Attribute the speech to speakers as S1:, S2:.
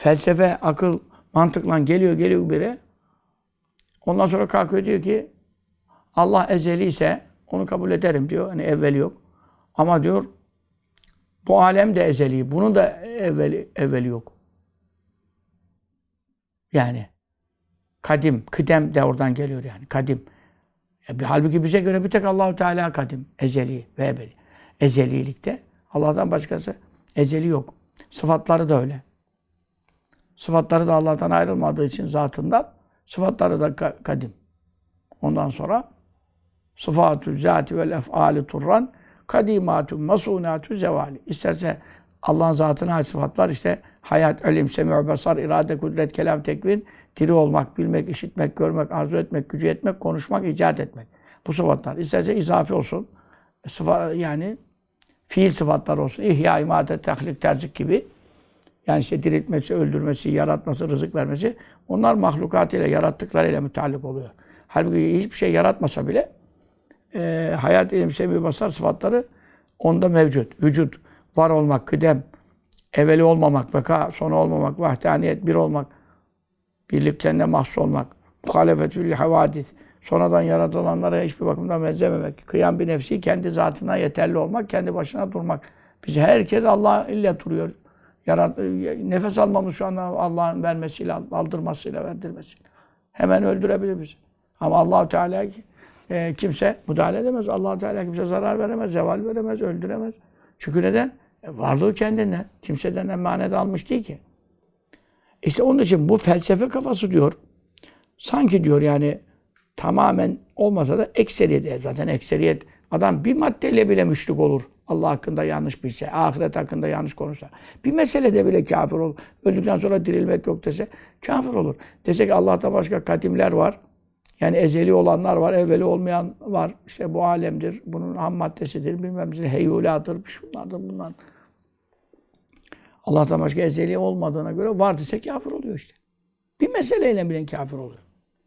S1: felsefe, akıl, mantıkla geliyor geliyor biri. Ondan sonra kalkıyor diyor ki Allah ezeli ise onu kabul ederim diyor. Hani evveli yok. Ama diyor bu alem de ezeli. Bunun da evveli, evveli yok. Yani kadim, kıdem de oradan geliyor yani. Kadim. E, halbuki bize göre bir tek Allahu Teala kadim, ezeli ve ebedi. Ezelilikte Allah'tan başkası ezeli yok. Sıfatları da öyle. Sıfatları da Allah'tan ayrılmadığı için zatından sıfatları da ka- kadim. Ondan sonra sıfatü zati vel ef'ali turran kadimatü masunatü zevali. İsterse Allah'ın zatına ait sıfatlar işte hayat, ilim, semû, basar, irade, kudret, kelam, tekvin, diri olmak, bilmek, işitmek, görmek, arzu etmek, gücü etmek, konuşmak, icat etmek. Bu sıfatlar. İsterse izafi olsun. Sıfa, yani fiil sıfatlar olsun. İhya, imade, tahlik, terzik gibi. Yani işte diriltmesi, öldürmesi, yaratması, rızık vermesi. Onlar mahlukatıyla, yarattıklarıyla müteallik oluyor. Halbuki hiçbir şey yaratmasa bile e, hayat, ilim, semî, basar sıfatları onda mevcut. Vücut, var olmak, kıdem, evveli olmamak, beka, sonu olmamak, vahdaniyet, bir olmak, birlik kendine mahsus olmak, muhalefetül havadis, sonradan yaratılanlara hiçbir bakımdan benzememek, kıyam bir nefsi kendi zatına yeterli olmak, kendi başına durmak. Biz herkes Allah ile duruyor. Yarat, nefes almamız şu anda Allah'ın vermesiyle, aldırmasıyla, verdirmesiyle. Hemen öldürebilir bizi. Ama Allahu Teala e, kimse müdahale edemez. Allahu Teala kimse zarar veremez, zeval veremez, öldüremez. Çünkü neden? E, varlığı kendinden. Kimseden emanet almış değil ki. İşte onun için bu felsefe kafası diyor. Sanki diyor yani tamamen olmasa da ekseriyet. e, Zaten ekseriyet adam bir maddeyle bile müşrik olur. Allah hakkında yanlış bilse, ahiret hakkında yanlış konuşsa. Bir meselede bile kafir olur. Öldükten sonra dirilmek yok dese kafir olur. Dese ki Allah'tan başka kadimler var. Yani ezeli olanlar var, evveli olmayan var. İşte bu alemdir, bunun ham maddesidir, bilmem ne, heyuladır, şunlardır, bunlar. Allah'tan başka ezeli olmadığına göre var dese kafir oluyor işte. Bir meseleyle bile kafir oluyor.